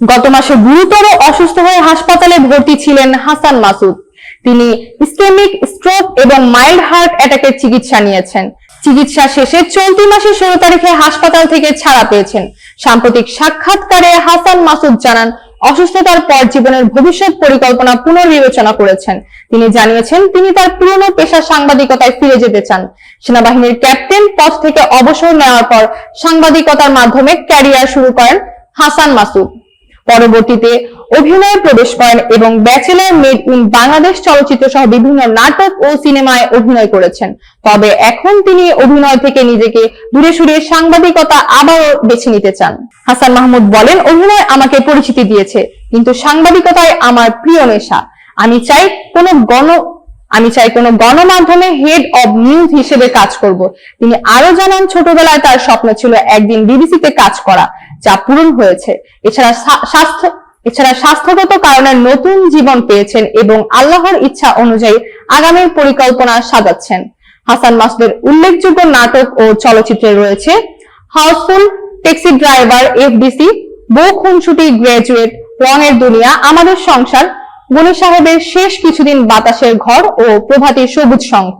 গত মাসে গুরুতর অসুস্থ হয়ে হাসপাতালে ভর্তি ছিলেন হাসান মাসুদ। তিনি ইসকেমিক স্ট্রোক এবং মাইল্ড হার্ট অ্যাটাকের চিকিৎসা নিয়েছেন। চিকিৎসা শেষে চলতি মাসের ষোলো তারিখে হাসপাতাল থেকে ছাড়া পেয়েছেন। সাম্প্রতিক সাক্ষাৎকারে হাসান মাসুদ জানান, অসুস্থতার পর জীবনের ভবিষ্যৎ পরিকল্পনা পুনর্বিবেচনা করেছেন। তিনি জানিয়েছেন, তিনি তার পুরনো পেশা সাংবাদিকতায় ফিরে যেতে চান। সেনাবাহিনীর ক্যাপ্টেন পদ থেকে অবসর নেওয়ার পর সাংবাদিকতার মাধ্যমে ক্যারিয়ার শুরু করেন হাসান মাসুদ। পরবর্তীতে অভিনয়ে প্রবেশ করেন এবং ব্যাচেলর মেড ইন বাংলাদেশ চলচ্চিত্র সহ বিভিন্ন নাটক ও সিনেমায় অভিনয় করেছেন। তবে এখন তিনি অভিনয় থেকে নিজেকে দূরে সরিয়ে সাংবাদিকতা আবারও বেছে নিতে চান। হাসান মাহমুদ বলেন, অভিনয় আমাকে পরিচিতি দিয়েছে, কিন্তু সাংবাদিকতায় আমার প্রিয় নেশা। আমি চাই কোনো গণ, আমি চাই কোনো গণমাধ্যমে হেড অব নিউজ হিসেবে কাজ করব। তিনি আরও জানান, ছোটবেলায় তার স্বপ্ন ছিল একদিন বিবিসিতে কাজ করা। যা পূরণ হয়েছে। এছাড়া স্বাস্থ্য, এছাড়া স্বাস্থ্যগত কারণে নতুন জীবন পেয়েছেন এবং আল্লাহর ইচ্ছা অনুযায়ী আগামীর পরিকল্পনা সাজাচ্ছেন। হাসান মাসুদের উল্লেখযোগ্য নাটক ও চলচ্চিত্রে রয়েছে হাউসফুল ট্যাক্সি ড্রাইভার, এফডিসি, বউ খুনছুটি গ্রাজুয়েট, রঙের দুনিয়া, আমাদের সংসার গনি সাহেবের শেষ কিছুদিন বাতাসের ঘর ও প্রভাতী সবুজ সংঘ।